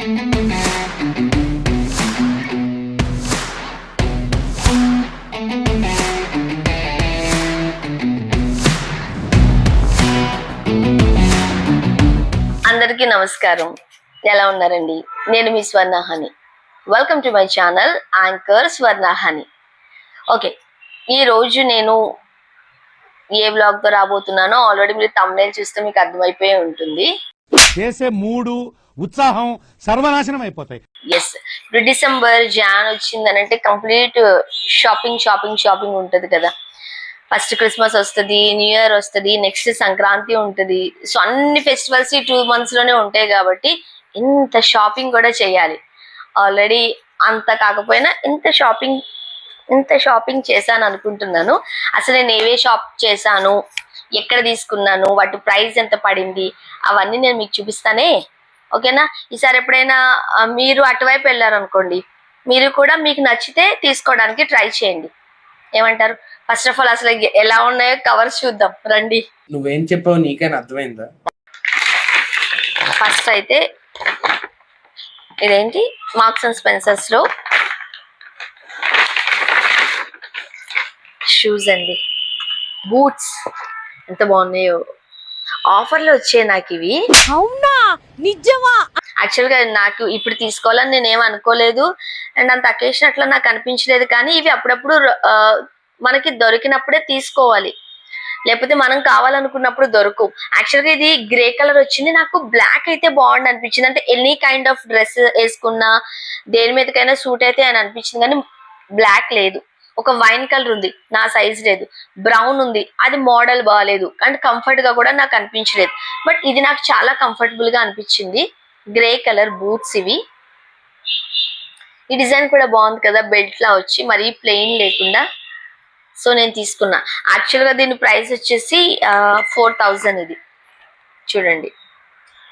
అందరికీ నమస్కారం. ఎలా ఉన్నారండి? నేను మీ Swarnahani. Welcome to my channel anchor Swarnahani okay ఈరోజు నేను ఏ బ్లాగ్తో రాబోతున్నానో ఆల్రెడీ మీరు తమ్నేల్ చూస్తే మీకు అర్థమైపోయి ఉంటుంది. చేసే మూడు ఉత్సాహం సర్వనాశనం అయిపోతాయి. ఎస్ ఇప్పుడు డిసెంబర్ జాన్ వచ్చిందని అంటే కంప్లీట్ షాపింగ్ షాపింగ్ షాపింగ్ ఉంటుంది కదా. ఫస్ట్ క్రిస్మస్ వస్తుంది న్యూ ఇయర్ వస్తుంది నెక్స్ట్ సంక్రాంతి ఉంటుంది. సో అన్ని ఫెస్టివల్స్ ఈ టూ మంత్స్లోనే ఉంటాయి కాబట్టి ఇంత షాపింగ్ కూడా చేయాలి. ఆల్రెడీ అంత కాకపోయినా ఇంత షాపింగ్ ఇంత షాపింగ్ చేశాను అనుకుంటున్నాను. అసలు నేను ఏవే షాప్ చేశాను ఎక్కడ తీసుకున్నాను వాటి ప్రైస్ ఎంత పడింది అవన్నీ నేను మీకు చూపిస్తానే. ఓకేనా? ఈసారి ఎప్పుడైనా మీరు అటువైపు వెళ్ళారనుకోండి మీరు కూడా మీకు నచ్చితే తీసుకోవడానికి ట్రై చేయండి. ఏమంటారు? ఫస్ట్ ఆఫ్ ఆల్ అసలు ఎలా ఉన్నాయో కవర్స్ చూద్దాం. రండి. నువ్వేం చెప్పావు నీకైనా అర్థమైందా? ఫస్ట్ అయితే ఇదేంటి? మార్క్స్ అండ్ స్పెన్సర్స్లో షూస్ అండి. బూట్స్ ఎంత బాగున్నాయో. ఆఫర్లు వచ్చాయి నాకు ఇవి. అవునా? నిజమా? యాక్చువల్గా నాకు ఇప్పుడు తీసుకోవాలని నేను ఏం అనుకోలేదు. అండ్ అంత అకేషన్ అట్లా నాకు అనిపించలేదు కానీ ఇవి అప్పుడప్పుడు మనకి దొరికినప్పుడే తీసుకోవాలి. లేకపోతే మనం కావాలనుకున్నప్పుడు దొరకవు యాక్చువల్గా ఇది గ్రే కలర్ వచ్చింది. నాకు బ్లాక్ అయితే బాగుంది అనిపించింది. అంటే ఎనీ కైండ్ ఆఫ్ డ్రెస్ వేసుకున్నా దేని మీదకైనా సూట్ అయితే అని అనిపించింది. కానీ బ్లాక్ లేదు. ఒక వైన్ కలర్ ఉంది. నా సైజ్ లేదు. బ్రౌన్ ఉంది. అది మోడల్ బాగాలేదు అండ్ కంఫర్ట్గా కూడా నాకు అనిపించలేదు. బట్ ఇది నాకు చాలా కంఫర్టబుల్గా అనిపించింది. గ్రే కలర్ బూట్స్ ఇవి. ఈ డిజైన్ కూడా బాగుంది కదా. బెల్ట్ లా వచ్చి మరీ ప్లెయిన్ లేకుండా. సో నేను తీసుకున్నా. యాక్చువల్గా దీని ప్రైస్ వచ్చేసి ఫోర్ థౌజండ్ ఇది. చూడండి.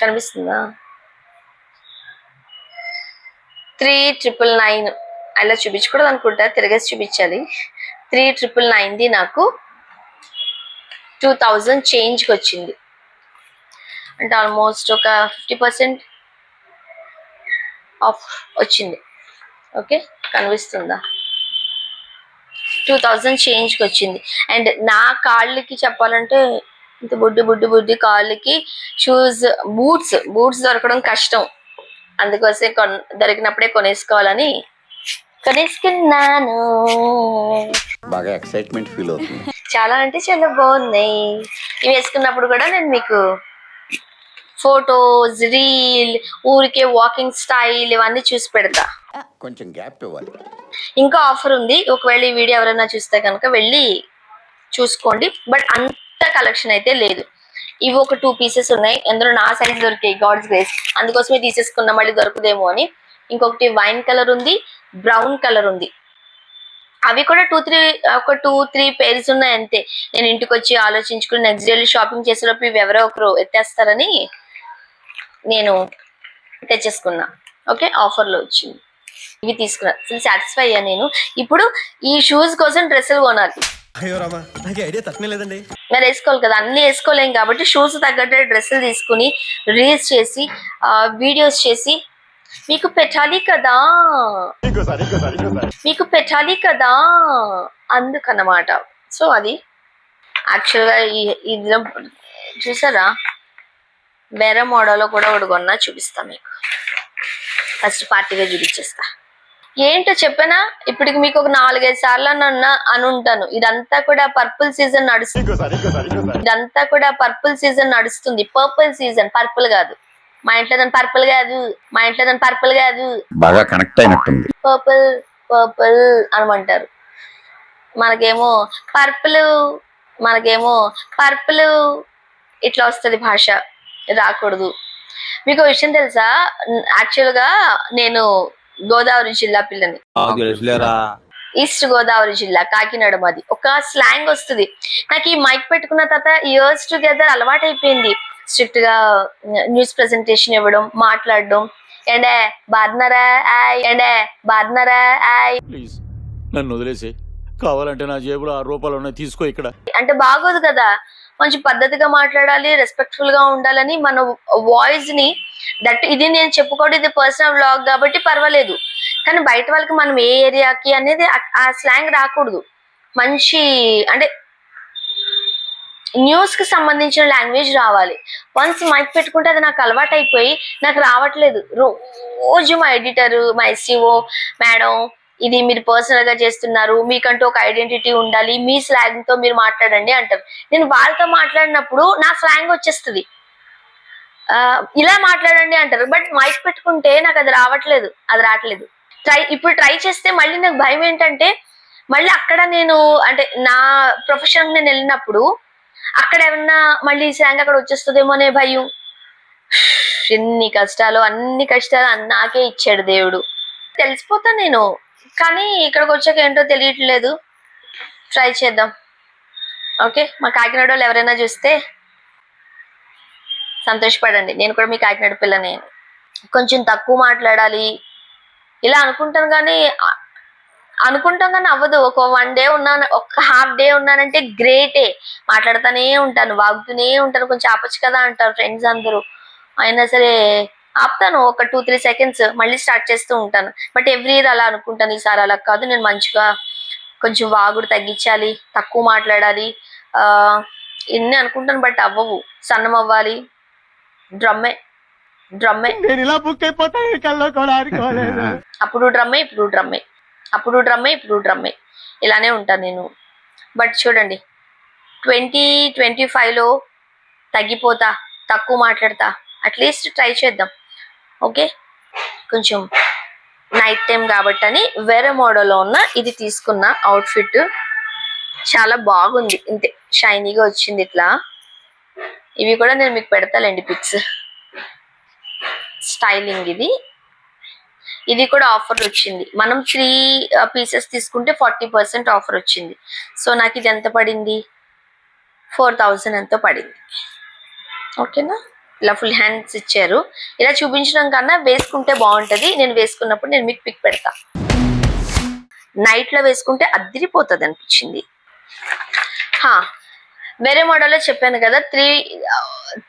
కనిపిస్తుందా? త్రీ ట్రిపుల్ నైన్ అలా చూపించకూడదు అనుకుంటా తిరగేసి చూపించాలి. త్రీ ట్రిపుల్ నైన్ది నాకు టూ థౌజండ్ చేంజ్కి వచ్చింది అంటే ఆల్మోస్ట్ ఒక ఫిఫ్టీ పర్సెంట్ ఆఫ్ వచ్చింది. ఓకే కనిపిస్తుందా? టూ థౌజండ్ చేంజ్కి వచ్చింది అండ్ నా కాళ్ళకి చెప్పాలంటే ఇంత బుడ్డి బుడ్డి బుడ్డి కాళ్ళకి షూస్ బూట్స్ బూట్స్ దొరకడం కష్టం. అందుకోసం కొన్ దొరికినప్పుడే కొనేసుకోవాలని కొనేసుకున్నాను బాగా ఎక్సైట్మెంట్ ఫీల్ అవుతుంది. చాలా అంటే చాలా బాగున్నాయి. ఇవి వేసుకున్నప్పుడు కూడా నేను మీకు ఫోటోస్ రీల్ ఊరికే వాకింగ్ స్టైల్ ఇవన్నీ చూసి పెడతా. కొంచెం గ్యాప్ ఇవ్వాలి. ఇంకా ఆఫర్ ఉంది. ఒకవేళ ఈ వీడియో ఎవరైనా చూస్తే కనుక వెళ్ళి చూసుకోండి. బట్ అంత కలెక్షన్ అయితే లేదు. ఇవి ఒక టూ పీసెస్ ఉన్నాయి. అందులో నా సైజ్ దొరికాయి గాడ్స్ గ్రేస్ అందుకోసమే తీసేసుకున్నా మళ్ళీ దొరకదేమో అని. ఇంకొకటి వైన్ కలర్ ఉంది. బ్రౌన్ కలర్ ఉంది. అవి కూడా టూ త్రీ ఒక టూ త్రీ పేర్స్ ఉన్నాయి అంతే. నేను ఇంటికి వచ్చి ఆలోచించుకుని నెక్స్ట్ డే షాపింగ్ చేసేలోపు ఇవి ఎవరో ఒకరు ఎత్తేస్తారని నేను తెచ్చేసుకున్నా. ఓకే? ఆఫర్లో వచ్చింది. ఇవి తీసుకున్నా. ఫుల్ సాటిస్ఫై అయ్యా నేను. ఇప్పుడు ఈ షూస్ కోసం డ్రెస్సులు కొనాలి. మరి వేసుకోవాలి కదా. అన్ని వేసుకోలేం కాబట్టి షూస్ తగ్గట్టు డ్రెస్సులు తీసుకుని రీల్స్ చేసి వీడియోస్ చేసి మీకు పెట్టాలి కదా. మీకు పెట్టాలి కదా అందుకన్నమాట. సో అది యాక్చువల్గా ఈ చూసారా? వేరే మోడల్లో కూడా ఒకటి కొన్నా చూపిస్తా మీకు. ఫస్ట్ పార్టీగా చూపించేస్తా. ఏంటో చెప్పనా? ఇప్పటికి మీకు ఒక నాలుగైదు సార్లు అన్నా అని ఉంటాను. ఇదంతా కూడా పర్పుల్ సీజన్ నడుస్తుంది. ఇదంతా కూడా పర్పుల్ సీజన్ నడుస్తుంది. పర్పుల్ సీజన్ పర్పుల్ కాదు. మా ఇంట్లో దాని పర్పుల్ కాదు మా ఇంట్లో దాని పర్పుల్ కాదు. బాగా కనెక్ట్ అయినట్టుంది. పర్పుల్ పర్పుల్ అనమంటారు మనకేమో పర్పుల్ మనకేమో పర్పుల్ ఇట్లా వస్తుంది భాష రాకూడదు. మీకు విషయం తెలుసా? యాక్చువల్గా నేను గోదావరి జిల్లా పిల్లని. ఈస్ట్ గోదావరి జిల్లా కాకినాడ మాది. ఒక స్లాంగ్ వస్తుంది. నాకు ఈ మైక్ పెట్టుకున్న తర్వాత ఇయర్స్ టుగెదర్ అలవాటు అయిపోయింది స్ట్రిక్ట్గా న్యూస్ ప్రెజెంటేషన్ ఇవ్వడం మాట్లాడడం. ఎండే బాధనరా ఆయ్. బాధనరా ఆయ్. ప్లీజ్ నన్ను వదిలేసి. కావాలంటే నా జేబులో ఆరు రూపాయలు ఉన్నాయి తీసుకో ఇక్కడ. అంటే బాగోదు కదా. కొంచెం పద్ధతిగా మాట్లాడాలి రెస్పెక్ట్ఫుల్గా ఉండాలని మన వాయిస్ని దట్ ఇది నేను చెప్పుకోవడం ఇది పర్సనల్ వ్లాగ్ కాబట్టి పర్వాలేదు. కానీ బయట వాళ్ళకి మనం ఏ ఏరియాకి అనేది ఆ స్లాంగ్ రాకూడదు. మంచి అంటే న్యూస్కి సంబంధించిన లాంగ్వేజ్ రావాలి. వన్స్ మైక్ పెట్టుకుంటే అది నాకు అలవాటు అయిపోయి నాకు రావట్లేదు. రోజు మా ఎడిటర్ మా ఎస్సీఓ మేడం ఇది మీరు పర్సనల్గా చేస్తున్నారు మీకంటూ ఒక ఐడెంటిటీ ఉండాలి మీ స్లాంగ్తో మీరు మాట్లాడండి అంటారు. నేను వాళ్ళతో మాట్లాడినప్పుడు నా స్లాంగ్ వచ్చేస్తుంది. ఇలా మాట్లాడండి అంటారు. బట్ మైక్ పెట్టుకుంటే నాకు అది రావట్లేదు అది రావట్లేదు. ట్రై ఇప్పుడు ట్రై చేస్తే మళ్ళీ నాకు భయం ఏంటంటే మళ్ళీ అక్కడ నేను అంటే నా ప్రొఫెషన్ నేను వెళ్ళినప్పుడు అక్కడ ఏమన్నా మళ్ళీ శాంక్ అక్కడ వచ్చేస్తుందేమో అనే భయం. ఎన్ని కష్టాలు అన్ని కష్టాలు నాకే ఇచ్చాడు దేవుడు. తెలిసిపోతా నేను కానీ ఇక్కడికి వచ్చాక ఏంటో తెలియట్లేదు. ట్రై చేద్దాం. ఓకే మా కాకినాడ వాళ్ళు ఎవరైనా చూస్తే సంతోషపడండి. నేను కూడా మీ కాకినాడ పిల్లనే. కొంచెం తక్కువ మాట్లాడాలి. ఇలా అనుకుంటాను కానీ అనుకుంటాం కానీ అవ్వదు. ఒక వన్ డే ఉన్నాను ఒక హాఫ్ డే ఉన్నానంటే గ్రేటే మాట్లాడుతూనే ఉంటాను వాగుతూనే ఉంటాను. కొంచెం ఆపచ్చు కదా అంటారు ఫ్రెండ్స్ అందరూ. అయినా సరే ఆపుతాను ఒక టూ త్రీ సెకండ్స్ మళ్ళీ స్టార్ట్ చేస్తూ ఉంటాను. బట్ ఎవ్రీ ఇయర్ అలా అనుకుంటాను ఈసారి అలా కాదు. నేను మంచిగా కొంచెం వాగుడు తగ్గించాలి తక్కువ మాట్లాడాలి. ఆ ఇన్ని అనుకుంటాను బట్ అవ్వవు. సన్నం అవ్వాలి. డ్రమ్మే. డ్రమ్మే. అప్పుడు డ్రమ్మే ఇప్పుడు డ్రమ్మే. అప్పుడు డ్రమ్మే ఇప్పుడు డ్రమ్మే. ఇలానే ఉంటాను నేను. బట్ చూడండి ట్వంటీ ట్వంటీ ఫైవ్లో తగ్గిపోతా తక్కువ మాట్లాడతా. అట్లీస్ట్ ట్రై చేద్దాం. ఓకే? కొంచెం నైట్ టైం కాబట్టి అని వేరే మోడల్లో ఉన్న ఇది తీసుకున్న అవుట్ఫిట్. చాలా బాగుంది. ఇంతే షైనీగా వచ్చింది ఇట్లా. ఇవి కూడా నేను మీకు పెడతాలండి పిక్స్. స్టైలింగ్ ఇది. ఇది కూడా ఆఫర్ వచ్చింది. మనం త్రీ పీసెస్ uh, తీసుకుంటే ఫార్టీ పర్సెంట్ ఆఫర్ వచ్చింది. సో నాకు ఇది ఎంత పడింది? ఫోర్ థౌజండ్ ఎంతో పడింది. ఓకేనా ఇలా ఫుల్ హ్యాండ్స్ ఇచ్చారు. ఇలా చూపించడం కన్నా వేసుకుంటే బాగుంటుంది. నేను వేసుకున్నప్పుడు నేను మీకు పిక్ పెడతా. నైట్లో వేసుకుంటే అద్దరిపోతుంది అనిపించింది. హా వేరే మోడల్లో చెప్పాను కదా త్రీ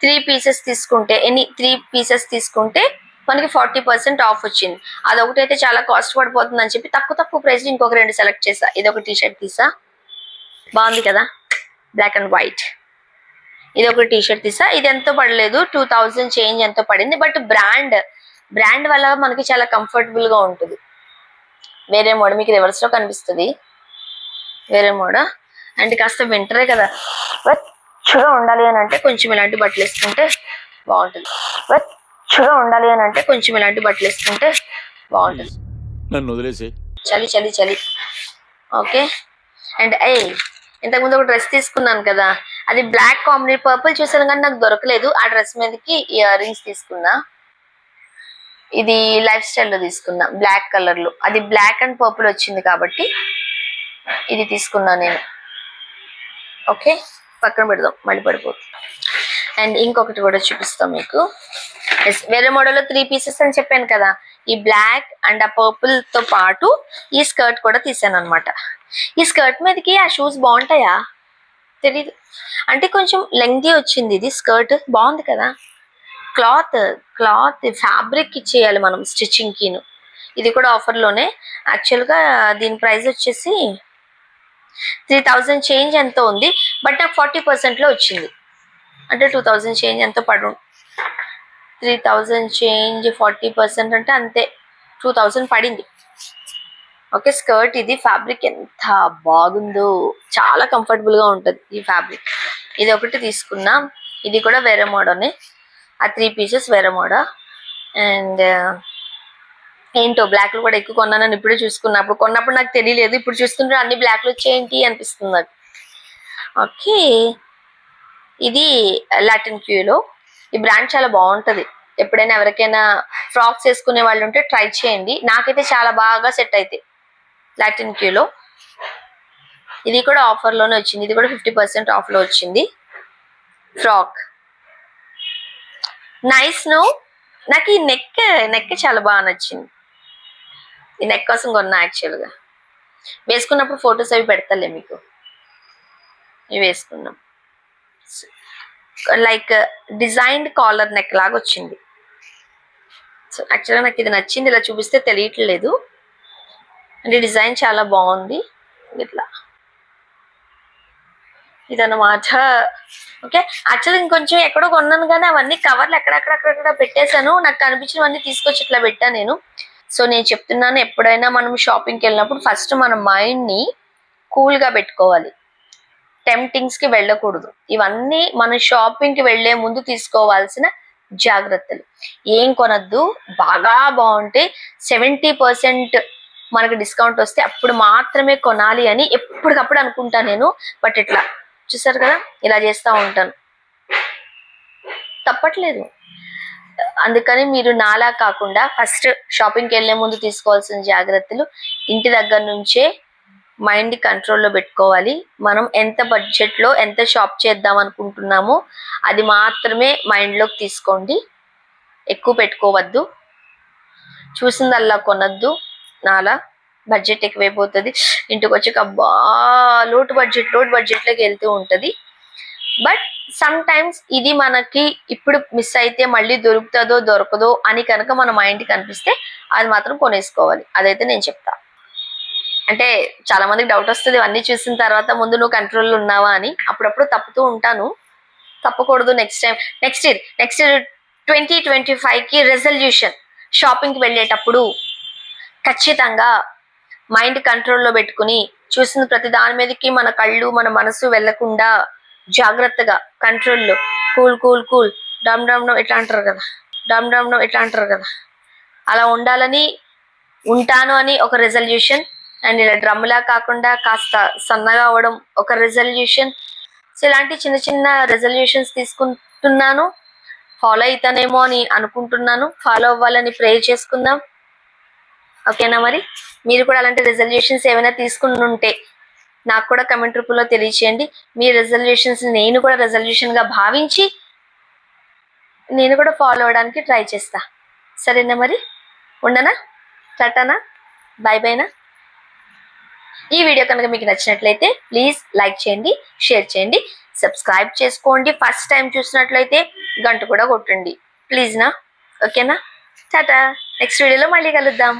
త్రీ పీసెస్ తీసుకుంటే ఎనీ త్రీ పీసెస్ తీసుకుంటే మనకి ఫార్టీ పర్సెంట్ ఆఫ్ వచ్చింది. అదొకటైతే అయితే చాలా కాస్ట్ పడిపోతుంది అని చెప్పి తక్కువ తక్కువ ప్రైస్ ఇంకొక రెండు సెలెక్ట్ చేసా ఇది ఒక టీ షర్ట్ తీసా బాగుంది కదా? బ్లాక్ అండ్ వైట్ ఇది ఒక టీ షర్ట్ తీసా ఇది ఎంతో పడలేదు. టూ థౌజండ్ చేంజ్ ఎంతో పడింది. బట్ బ్రాండ్ బ్రాండ్ వల్ల మనకి చాలా కంఫర్టబుల్గా ఉంటుంది. వేరే మోడ మీకు రివర్స్లో కనిపిస్తుంది. వేరే మోడ. అండ్ కాస్త వింటరే కదా. వెచ్చగా ఉండాలి అని అంటే కొంచెం ఇలాంటి బట్టలు వేసుకుంటే బాగుంటుంది. వెచ్చగా ఉండాలి అని అంటే కొంచెం ఇలాంటి బట్టలు వేసుకుంటే బాగుంటుంది. నన్ను వదిలేసి చలి చలి చలి. ఓకే? అండ్ ఏ ఇంతకుముందు ఒక డ్రెస్ తీసుకున్నాను కదా. అది బ్లాక్ కాంబినే పర్పుల్ చూసాను కానీ నాకు దొరకలేదు. ఆ డ్రెస్ మీదకి ఇయర్ రింగ్స్ తీసుకున్నా. ఇది లైఫ్ స్టైల్లో తీసుకున్నా బ్లాక్ కలర్లో అది బ్లాక్ అండ్ పర్పుల్ వచ్చింది కాబట్టి ఇది తీసుకున్నా నేను. ఓకే? పక్కన పెడదాం మళ్ళీ పడిపోతుంది. అండ్ ఇంకొకటి కూడా చూపిస్తాం మీకు. ఎస్ వేరే మోడల్లో త్రీ పీసెస్ అని చెప్పాను కదా. ఈ బ్లాక్ అండ్ ఆ పర్పుల్తో పాటు ఈ స్కర్ట్ కూడా తీసాను అనమాట ఈ స్కర్ట్ మీదకి ఆ షూస్ బాగుంటాయా? తెలీదు. అంటే కొంచెం లెంగ్తీ వచ్చింది ఇది స్కర్ట్ బాగుంది కదా. క్లాత్ క్లాత్ ఫ్యాబ్రిక్ ఇచ్చేయాలి మనం స్టిచ్చింగ్ కిను. ఇది కూడా ఆఫర్లోనే యాక్చువల్గా యాక్చువల్గా దీని ప్రైస్ వచ్చేసి త్రీ థౌజండ్ చేంజ్ ఎంతో ఉంది. బట్ నాకు ఫార్టీ పర్సెంట్లో వచ్చింది. అంటే టూ థౌజండ్ చేంజ్ ఎంతో పడు three thousand change forty percent అంటే అంతే. టూ థౌజండ్ పడింది. ఓకే స్కర్ట్ ఇది ఫ్యాబ్రిక్ ఎంత బాగుందో. చాలా కంఫర్టబుల్గా ఉంటుంది ఈ ఫ్యాబ్రిక్. ఇది ఒకటి తీసుకున్నా. ఇది కూడా వేరే మోడనే. ఆ త్రీ పీసెస్ వేరే మోడ. అండ్ ఏంటో బ్లాక్లు కూడా ఎక్కువ కొన్నానని ఇప్పుడే చూసుకున్నప్పుడు కొన్నప్పుడు నాకు తెలియలేదు. ఇప్పుడు చూస్తుంటే అన్ని బ్లాక్లు వచ్చేయంటి అనిపిస్తుంది నాకు. ఓకే ఇది లాటిన్ క్యూలో ఈ బ్రాండ్ చాలా బాగుంటది. ఎప్పుడైనా ఎవరికైనా ఫ్రాక్స్ వేసుకునే వాళ్ళు ఉంటే ట్రై చేయండి. నాకైతే చాలా బాగా సెట్ అయితే లాటిన్ క్యూలో ఇది కూడా ఆఫర్లోనే వచ్చింది. ఇది కూడా ఫిఫ్టీ పర్సెంట్ ఆఫ్లో వచ్చింది. ఫ్రాక్ నైస్ నో నాకు ఈ నెక్ నెక్ చాలా బాగా నచ్చింది. ఈ నెక్ కోసం కొన్నా యాక్చువల్గా వేసుకున్నప్పుడు ఫొటోస్ అవి పెడతలే మీకు. ఇవి వేసుకున్నాం. లైక్ డిజైన్డ్ కాలర్ నెక్ లాగా వచ్చింది. సో యాక్చువల్గా నాకు ఇది నచ్చింది ఇలా చూపిస్తే తెలియట్లేదు. అంటే డిజైన్ చాలా బాగుంది. ఇట్లా. ఇదన్నమాట. ఓకే యాక్చువల్ ఇంకొంచెం ఎక్కడో కొన్నాను కానీ అవన్నీ కవర్లు ఎక్కడెక్కడెక్కడ పెట్టేశాను. నాకు కనిపించినవన్నీ తీసుకొచ్చి ఇట్లా పెట్టాను నేను. సో నేను చెప్తున్నాను ఎప్పుడైనా మనం షాపింగ్కి వెళ్ళినప్పుడు ఫస్ట్ మన మైండ్ని కూల్గా పెట్టుకోవాలి. టెంప్టింగ్స్కి వెళ్ళకూడదు. ఇవన్నీ మన షాపింగ్కి వెళ్ళే ముందు తీసుకోవాల్సిన జాగ్రత్తలు. ఏం కొనద్దు బాగా బాగుంటే సెవెంటీ పర్సెంట్ మనకు డిస్కౌంట్ వస్తే అప్పుడు మాత్రమే కొనాలి అని ఎప్పటికప్పుడు అనుకుంటా నేను. బట్ ఇట్లా చూసారు కదా? ఇలా చేస్తూ ఉంటాను. తప్పట్లేదు. అందుకని మీరు నాలా కాకుండా ఫస్ట్ షాపింగ్కి వెళ్ళే ముందు తీసుకోవాల్సిన జాగ్రత్తలు ఇంటి దగ్గర నుంచే మైండ్ కంట్రోల్లో పెట్టుకోవాలి. మనం ఎంత బడ్జెట్లో ఎంత షాప్ చేద్దాం అనుకుంటున్నామో అది మాత్రమే మైండ్లోకి తీసుకోండి. ఎక్కువ పెట్టుకోవద్దు. చూసిందల్లా కొనద్దు. నాలా బడ్జెట్ ఎక్కువైపోతుంది. ఇంటికి వచ్చి అబ్బా లోటు బడ్జెట్ లోటు బడ్జెట్లోకి వెళ్తూ ఉంటుంది. బట్ సమ్ టైమ్స్ ఇది మనకి ఇప్పుడు మిస్ అయితే మళ్ళీ దొరుకుతుందో దొరకదో అని కనుక మన మైండ్కి కనిపిస్తే అది మాత్రం కొనేసుకోవాలి. అదైతే నేను చెప్తా. అంటే చాలా మందికి డౌట్ వస్తుంది ఇవన్నీ చూసిన తర్వాత ముందు నువ్వు కంట్రోల్ ఉన్నావా అని. అప్పుడప్పుడు తప్పుతూ ఉంటాను. తప్పకూడదు next time next year next year twenty twenty ఫైవ్కి రెజల్యూషన్ షాపింగ్కి వెళ్ళేటప్పుడు ఖచ్చితంగా మైండ్ కంట్రోల్లో పెట్టుకుని చూసిన ప్రతి దాని మీదకి మన కళ్ళు మన మనసు వెళ్ళకుండా జాగ్రత్తగా కంట్రోల్లో కూల్ కూల్ కూల్. డమ్ డమ్ డమ్ ఇట్లా అంటారు కదా. డమ్ డమ్ డమ్ ఇట్లా అంటారు కదా. అలా ఉండాలని ఉంటాను అని ఒక రెజల్యూషన్ అండ్ ఇలా డ్రమ్లా కాకుండా కాస్త సన్నగా అవ్వడం ఒక రెజల్యూషన్ సో ఇలాంటి చిన్న చిన్న రెజల్యూషన్స్ తీసుకుంటున్నాను. ఫాలో అవుతానేమో అని అనుకుంటున్నాను. ఫాలో అవ్వాలని ప్రే చేసుకుందాం. ఓకేనా మరి? మీరు కూడా అలాంటి రెజల్యూషన్స్ ఏమైనా తీసుకుని ఉంటే నాకు కూడా కమెంట్ రూపంలో తెలియచేయండి. మీ రెజల్యూషన్స్ నేను కూడా రెజల్యూషన్గా భావించి నేను కూడా ఫాలో అవడానికి ట్రై చేస్తా. సరేనా మరి? ఉండనా? టటానా? బాయ్ బాయ్నా ఈ వీడియో కనుక మీకు నచ్చినట్లయితే ప్లీజ్ లైక్ చేయండి షేర్ చేయండి సబ్స్క్రైబ్ చేసుకోండి. ఫస్ట్ టైం చూసినట్లయితే గంట కూడా కొట్టండి. ప్లీజ్ నా. ఓకేనా? టాటా. నెక్స్ట్ వీడియోలో మళ్ళీ కలుద్దాం.